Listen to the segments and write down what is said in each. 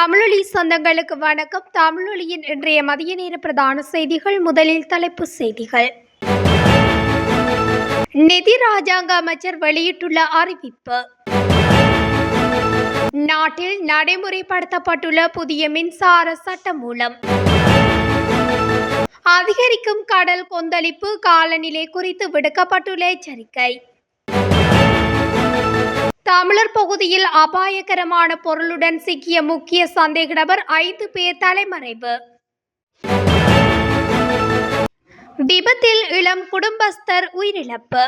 தமிழொலி சொந்தங்களுக்கு வணக்கம். தமிழொலியின் இன்றைய மதிய நேர பிரதான செய்திகள் முதலில் தலைப்புச் செய்திகள். நிதி ராஜாங்க அமைச்சர் வெளியிட்டுள்ள அறிவிப்பு. நாட்டில் நடைமுறைப்படுத்தப்பட்டுள்ள புதிய மின்சார சட்டம் மூலம். அதிகரிக்கும் கடல் கொந்தளிப்பு காலநிலை குறித்து விடுக்கப்பட்டுள்ள எச்சரிக்கை. தமிழர் பகுதியில் அபாயகரமான பொருளுடன் சிக்கிய முக்கிய சந்தேக நபர் ஐந்து பேர் தலைமறைவு. விபத்தில் இளம் குடும்பஸ்தர் உயிரிழப்பு.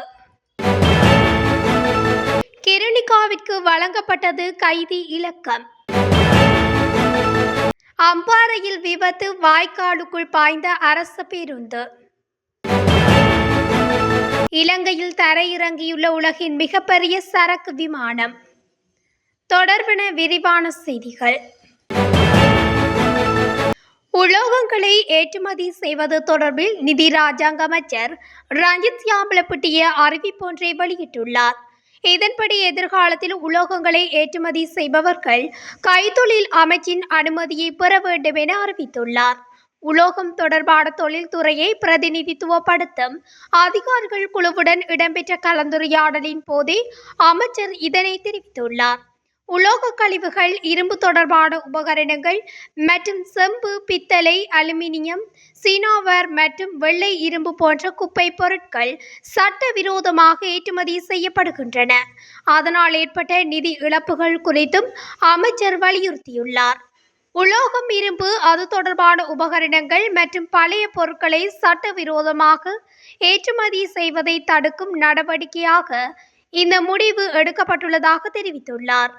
கிருணிகாவிற்கு வழங்கப்பட்டது கைதி இலக்கம். அம்பாறையில் விபத்து வாய்க்காலுக்குள் பாய்ந்த அரசு பேருந்து. இலங்கையில் தரையிறங்கியுள்ள உலகின் மிகப்பெரிய சரக்கு விமானம். தொடர்பென விரிவான செய்திகள். உலோகங்களை ஏற்றுமதி செய்வது தொடர்பில் நிதி ராஜாங்க அமைச்சர் ரஞ்சித் யாம்பலப்பட்டிய அறிவிப்பொன்றை வெளியிட்டுள்ளார். இதன்படி எதிர்காலத்தில் உலோகங்களை ஏற்றுமதி செய்பவர்கள் கைத்தொழில் அமைச்சின் அனுமதியை பெற வேண்டும் என அறிவித்துள்ளார். உலோகம் தொடர்பான தொழில்துறையை பிரதிநிதித்துவப்படுத்தும் அதிகாரிகள் குழுவுடன் இடம்பெற்ற கலந்துரையாடலின் போதே அமைச்சர் இதனை தெரிவித்துள்ளார். உலோக கழிவுகள் இரும்பு தொடர்பான உபகரணங்கள் மற்றும் செம்பு பித்தளை அலுமினியம் சீனாவர் மற்றும் வெள்ளை இரும்பு போன்ற குப்பை பொருட்கள் சட்டவிரோதமாக ஏற்றுமதி செய்யப்படுகின்றன. அதனால் ஏற்பட்ட நிதி இழப்புகள் குறித்தும் அமைச்சர் வலியுறுத்தியுள்ளார். உலோகம் இரும்பு அது தொடர்பான உபகரணங்கள் மற்றும் பழைய பொருட்களை சட்டவிரோதமாக ஏற்றுமதி செய்வதை தடுக்கும் நடவடிக்கையாக இந்த முடிவு எடுக்கப்பட்டுள்ளதாக தெரிவித்துள்ளார்.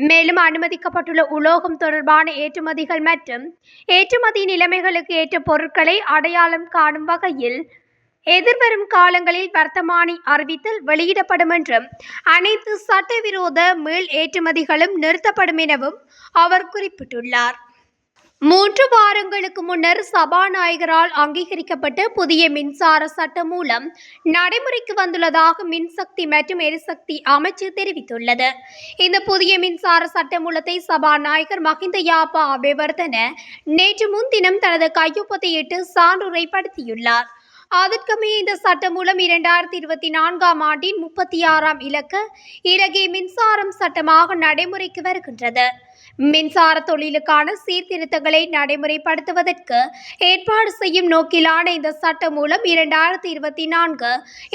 மேலும் அனுமதிக்கப்பட்டுள்ள உலோகம் தொடர்பான ஏற்றுமதிகள் மற்றும் ஏற்றுமதி நிலைமைகளுக்கு ஏற்ற பொருட்களை அடையாளம் காணும் வகையில் எதிர்வரும் காலங்களில் வர்த்தமானி அறிவித்தல் வெளியிடப்படும் என்றும் அனைத்து சட்டவிரோத மேல் ஏற்றுமதிகளும் நிறுத்தப்படும் எனவும் அவர் குறிப்பிட்டுள்ளார். மூன்று வாரங்களுக்கு முன்னர் சபாநாயகரால் அங்கீகரிக்கப்பட்ட புதிய மின்சார சட்டம் மூலம் நடைமுறைக்கு வந்துள்ளதாக மின்சக்தி மற்றும் எரிசக்தி அமைச்சு தெரிவித்துள்ளது. இந்த புதிய மின்சார சட்ட மூலத்தை சபாநாயகர் மஹிந்த யாப்பா அபிவர்தன நேற்று முன்தினம் தனது கையொப்பத்தையிட்டு சான்றுரைப்படுத்தியுள்ளார். அதற்குமே இந்த சட்டம் மூலம் இரண்டாயிரத்தி இருபத்தி நான்காம் ஆண்டின் முப்பத்தி ஆறாம் இலக்க இலகே மின்சாரம் சட்டமாக நடைமுறைக்கு வருகின்றது. மின்சார தொழிலுக்கான சீர்திருத்தங்களை நடைமுறைப்படுத்துவதற்கு ஏற்பாடு செய்யும் நோக்கிலான இந்த சட்டம் மூலம் இரண்டாயிரத்தி இருபத்தி நான்கு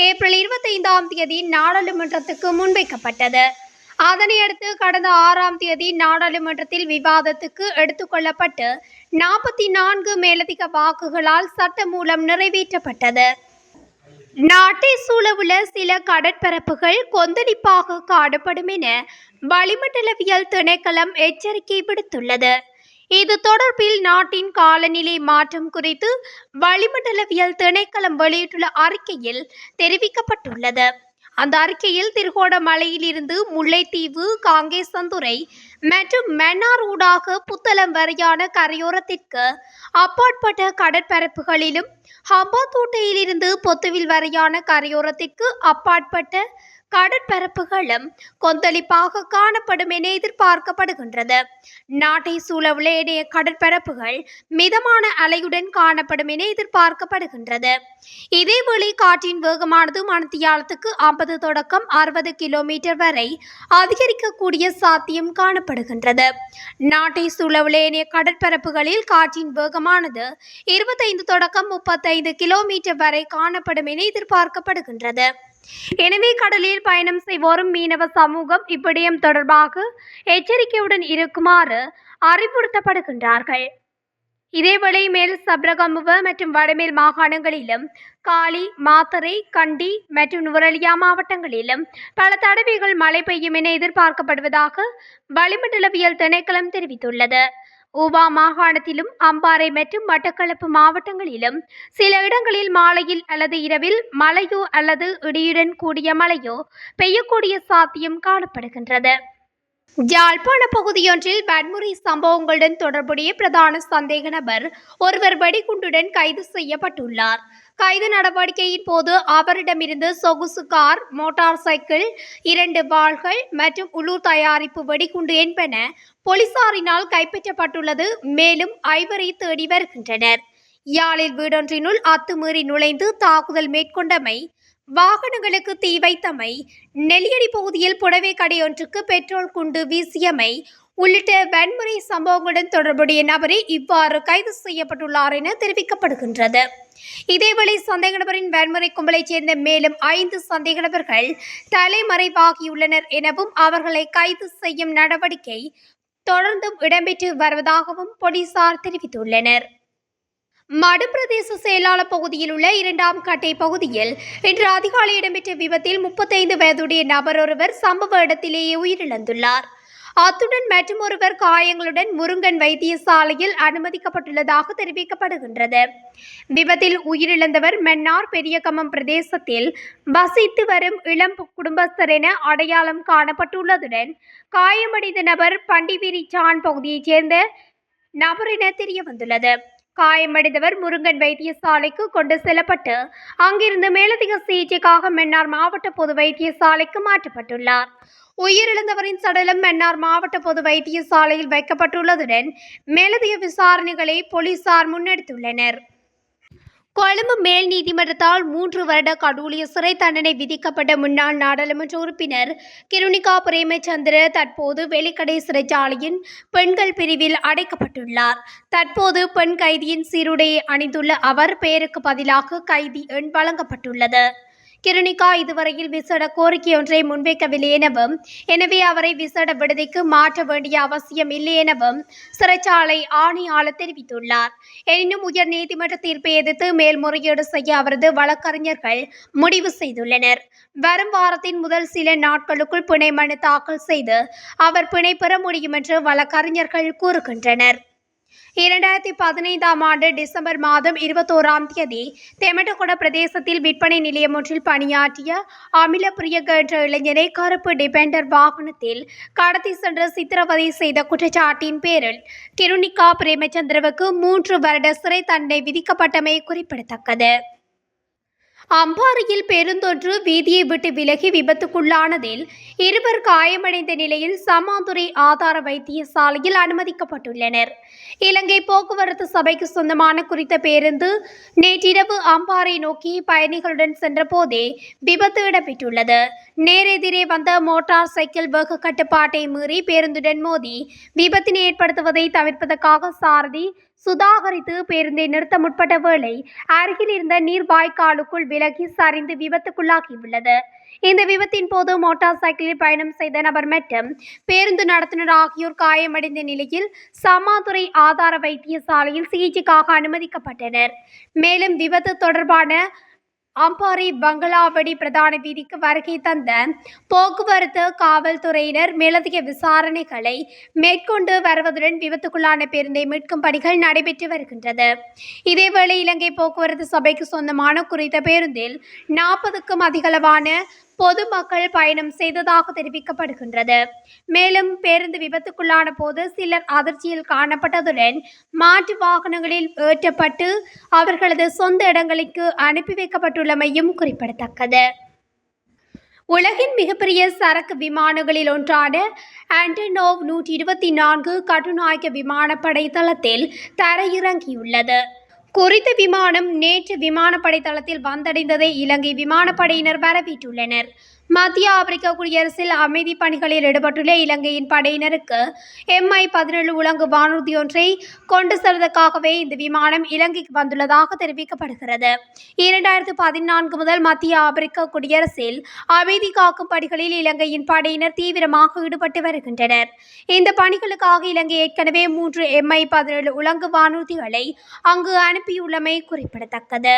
ஏப்ரல் இருபத்தைந்தாம் தேதி நாடாளுமன்றத்துக்கு முன்வைக்கப்பட்டது. அதனையடுத்து கடந்த ஆறாம் தேதி நாடாளுமன்றத்தில் விவாதத்துக்கு எடுத்துக்கொள்ளப்பட்டு நாற்பத்தி நான்கு மேலதிக வாக்குகளால் சட்ட மூலம் நிறைவேற்றப்பட்டது. நாட்டை சூழவுள்ள சில கடற்பரப்புகள் கொந்தளிப்பாக காணப்படும் என வளிமண்டலவியல் திணைக்களம் எச்சரிக்கை விடுத்துள்ளது. இது தொடர்பில் நாட்டின் காலநிலை மாற்றம் குறித்து வளிமண்டலவியல் திணைக்களம் வெளியிட்டுள்ள அறிக்கையில் தெரிவிக்கப்பட்டுள்ளது. அந்த அறிக்கையில் திருகோணமலையிலிருந்து முல்லைத்தீவு காங்கேசந்துறை மற்றும் மன்னார் ஊடாக புத்தளம் வரையான கரையோரத்திற்கு அப்பாற்பட்ட கடற்பரப்புகளிலும் ஹம்பாத்தோட்டையிலிருந்து பொத்துவில் வரையான கரையோரத்திற்கு அப்பாற்பட்ட கடற்பரப்புகளும் கொந்தளிப்பாக காணப்படும் என எதிர்பார்க்கப்படுகின்றது. நாட்டை சூழவுள்ள கடற்பரப்புகள் மிதமான அலையுடன் காணப்படும் என எதிர்பார்க்கப்படுகின்றது. இதேவேளை காற்றின் வேகமானது மணத்தியாலத்துக்கு ஐம்பது தொடக்கம் அறுபது கிலோமீட்டர் வரை அதிகரிக்கக்கூடிய சாத்தியம் காணப்படுகின்றது. நாட்டை சூழவுள்ள கடற்பரப்புகளில் காற்றின் வேகமானது இருபத்தைந்து தொடக்கம் முப்பத்தைந்து கிலோமீட்டர் வரை காணப்படும் என எதிர்பார்க்கப்படுகின்றது. எனவே கடலில் பயணம் செய்வோரும் மீனவ சமூகம் இவ்விடயம் தொடர்பாக எச்சரிக்கையுடன் இருக்குமாறு அறிவுறுத்தப்படுகின்றார்கள். இதேவேளை மேல் சப்ரகமுவ மற்றும் வடமேல் மாகாணங்களிலும் காலி மாத்தரை கண்டி மற்றும் நுவரலியா மாவட்டங்களிலும் பல தடவைகள் மழை பெய்யும் என எதிர்பார்க்கப்படுவதாக வளிமண்டலவியல் திணைக்களம் தெரிவித்துள்ளது. ஊவா மாகாணத்திலும் அம்பாறை மற்றும் மட்டக்களப்பு மாவட்டங்களிலும் சில இடங்களில் மாலையில் அல்லது இரவில் மழையோ அல்லது இடியுடன் கூடிய மழையோ பெய்யக்கூடிய சாத்தியம் காணப்படுகின்றது. யாழ்ப்பாண பகுதியொன்றில் வன்முறை சம்பவங்களுடன் தொடர்புடைய பிரதான சந்தேக நபர் ஒருவர் வெடிகுண்டுடன் கைது செய்யப்பட்டுள்ளார். கைது நடவடிக்கையின் போது அவரிடமிருந்து சொகுசு கார் மோட்டார் சைக்கிள் இரண்டு வாள்கள் மற்றும் உள்ளூர் தயாரிப்பு வெடிகுண்டு என்பன போலீசாரினால் கைப்பற்றப்பட்டுள்ளது. மேலும் ஐவரை தேடி வருகின்றனர். யாழில் வீடொன்றினுள் அத்துமீறி நுழைந்து தாக்குதல் மேற்கொண்டமை வாகனங்களுக்கு தீ வைத்தமை நெல்லியடி பகுதியில் புடவை கடையொன்றுக்கு பெட்ரோல் குண்டு வீசியமை உள்ளிட்ட வன்முறை சம்பவங்களுடன் தொடர்புடைய நபரே இவ்வாறு கைது செய்யப்பட்டுள்ளார் என தெரிவிக்கப்படுகின்றது. இதேவேளை சந்தேக நபரின் வன்முறை கும்பலைச் சேர்ந்த மேலும் ஐந்து சந்தேக நபர்கள் தலைமறைவாகியுள்ளனர் எனவும் அவர்களை கைது செய்யும் நடவடிக்கை தொடர்ந்தும் இடம்பெற்று வருவதாகவும் போலீசார் தெரிவித்துள்ளனர். மடுப்பிரதேச செயலாளர் பகுதியில் உள்ள இரண்டாம் கட்டை பகுதியில் இன்று அதிகாலை இடம்பெற்ற விபத்தில் முப்பத்தைந்து வயதுடைய நபர் ஒருவர் சம்பவ இடத்திலேயே உயிரிழந்துள்ளார். அத்துடன் மற்றொருவர் காயங்களுடன் முருங்கன் வைத்தியசாலையில் அனுமதிக்கப்பட்டுள்ளதாக தெரிவிக்கப்படுகின்றது. விபத்தில் உயிரிழந்தவர் மன்னார் பெரியகமம் பிரதேசத்தில் வசித்து வரும் இளம் குடும்பஸ்தர் என அடையாளம் காணப்பட்டுள்ளதுடன் காயமடைந்த நபர் பண்டிவிரிச்சான் பகுதியைச் சேர்ந்த நபர் என தெரிய வந்துள்ளது காயமடைந்தவர் முருங்கன் வைத்தியசாலைக்கு கொண்டு செல்லப்பட்டு அங்கிருந்து மேலதிக சிகிச்சைக்காக மன்னார் மாவட்ட பொது வைத்தியசாலைக்கு மாற்றப்பட்டுள்ளார். உயிரிழந்தவரின் சடலம் மன்னார் மாவட்ட பொது வைத்தியசாலையில் வைக்கப்பட்டுள்ளதுடன் மேலதிக விசாரணைகளை போலீசார் முன்னெடுத்துள்ளனர். கொழும்பு மேல் நீதிமன்றத்தால் மூன்று வருட கடூழிய சிறை தண்டனை விதிக்கப்பட்ட முன்னாள் நாடாளுமன்ற உறுப்பினர் கிருணிகா பிரேமச்சந்திர தற்போது வெளிக்கடை சிறைச்சாலையின் பெண்கள் பிரிவில் அடைக்கப்பட்டுள்ளார். தற்போது பெண் கைதியின் சீருடையை அணிந்துள்ள அவர் பெயருக்கு பதிலாக கைதி எண் வழங்கப்பட்டுள்ளது. கிருணிகா இதுவரையில் விசேட கோரிக்கை ஒன்றை முன்வைக்கவில்லை எனவும் எனவே அவரை விசேட விடுதிக்கு மாற்ற வேண்டிய அவசியம் இல்லை எனவும் சிறைச்சாலை ஆணையாளர் தெரிவித்துள்ளார். எனினும் உயர் நீதிமன்ற தீர்ப்பை எதிர்த்து மேல்முறையீடு செய்ய அவரது வழக்கறிஞர்கள் முடிவு செய்துள்ளனர். வரும் வாரத்தின் முதல் சில நாட்களுக்குள் பிணை மனு தாக்கல் செய்து அவர் பிணை பெற முடியும் என்று வழக்கறிஞர்கள் கூறுகின்றனர். இரண்டாயிரத்தி பதினைந்தாம் ஆண்டு டிசம்பர் மாதம் இருபத்தோராம் தேதி தெமட்டகுட பிரதேசத்தில் விற்பனை நிலையம் ஒன்றில் பணியாற்றிய அமில பிரியக என்ற இளைஞரை கருப்பு டிபெண்டர் வாகனத்தில் கடத்தி சென்று சித்திரவதை செய்த குற்றச்சாட்டின் பேரில் கிருணிகா பிரேமச்சந்திரவுக்கு மூன்று வருட சிறை தண்டனை விதிக்கப்பட்டமை குறிப்பிடத்தக்கது. அம்பாறையில் பெருந்தொற்று வீதியை விட்டு விலகி விபத்துக்குள்ளானதில் இருவர் காயமடைந்த நிலையில் சமாதுரை ஆதார வைத்தியசாலையில் அனுமதிக்கப்பட்டுள்ளனர். இலங்கை போக்குவரத்து சபைக்கு சொந்தமான குறித்த பேருந்து நேற்றிரவு அம்பாறை நோக்கி பயணிகளுடன் சென்றபோதே விபத்து இடம்பெற்றுள்ளது. நேரெதிரே வந்த மோட்டார் சைக்கிள் வேக கட்டுப்பாட்டை மீறி பேருந்துடன் மோதி விபத்தினை ஏற்படுத்துவதை தவிர்ப்பதற்காக சாரதி சுதாகரித்து பேருந்தை நிறுத்த முற்பட்ட வேளை அருகில் இருந்த நீர் வாய்க்காலுக்குள் விலகி சரிந்து விபத்துக்குள்ளாகியுள்ளது. இந்த விபத்தின் போது மோட்டார் சைக்கிளில் பயணம் செய்த நபர் மற்றும் பேருந்து நடத்துனர் ஆகியோர் காயமடைந்த நிலையில் சமாதுரை ஆதார வைத்தியசாலையில் சிகிச்சைக்காக அனுமதிக்கப்பட்டனர். மேலும் விபத்து தொடர்பான அம்பாரி பங்களாவடி பிரதான வீதிக்கு வருகை தந்த போக்குவரத்து காவல்துறையினர் மேலதிக விசாரணைகளை மேற்கொண்டு வருவதுடன் விபத்துக்குள்ளான பேருந்தை மீட்கும் பணிகள் நடைபெற்று வருகின்றது. இதேவேளை இலங்கை போக்குவரத்து சபைக்கு சொந்தமான குறித்த பேருந்தில் நாற்பதுக்கும் அதிகளவான பொதுமக்கள் பயணம் செய்ததாக தெரிவிக்கப்படுகின்றது. மேலும் பேருந்து விபத்துக்குள்ளான போது சிலர் அதிர்ச்சியில் காணப்பட்டதுடன் மாற்று வாகனங்களில் ஏற்றப்பட்டு அவர்களது சொந்த இடங்களுக்கு அனுப்பி வைக்கப்பட்டுள்ளமையும் குறிப்பிடத்தக்கது. உலகின் மிகப்பெரிய சரக்கு விமானங்களில் ஒன்றான ஆண்டனோவ் நூற்றி இருபத்தி நான்கு கட்டுநாயக்க விமானப்படை தளத்தில் தரையிறங்கியுள்ளது. குறித்த விமானம் நேற்று விமானப்படை தளத்தில் வந்தடைந்ததை இலங்கை விமானப்படையினர் வரவேற்றுள்ளனர். மத்திய ஆப்பிரிக்க குடியரசில் அமைதி பணிகளில் ஈடுபட்டுள்ள இலங்கையின் படையினருக்கு எம்ஐ பதினேழு உலங்கு வானூர்தி ஒன்றை கொண்டு செல்வதற்காகவே இந்த விமானம் இலங்கைக்கு வந்துள்ளதாக தெரிவிக்கப்படுகிறது. இரண்டாயிரத்து பதினான்கு முதல் மத்திய ஆப்பிரிக்க குடியரசில் அமைதி காக்கும் பணிகளில் இலங்கையின் படையினர் தீவிரமாக ஈடுபட்டு வருகின்றனர். இந்த பணிகளுக்காக இலங்கை ஏற்கனவே மூன்று எம்ஐ பதினேழு உலங்கு வானூர்திகளை அங்கு அனுப்பியுள்ளமை குறிப்பிடத்தக்கது.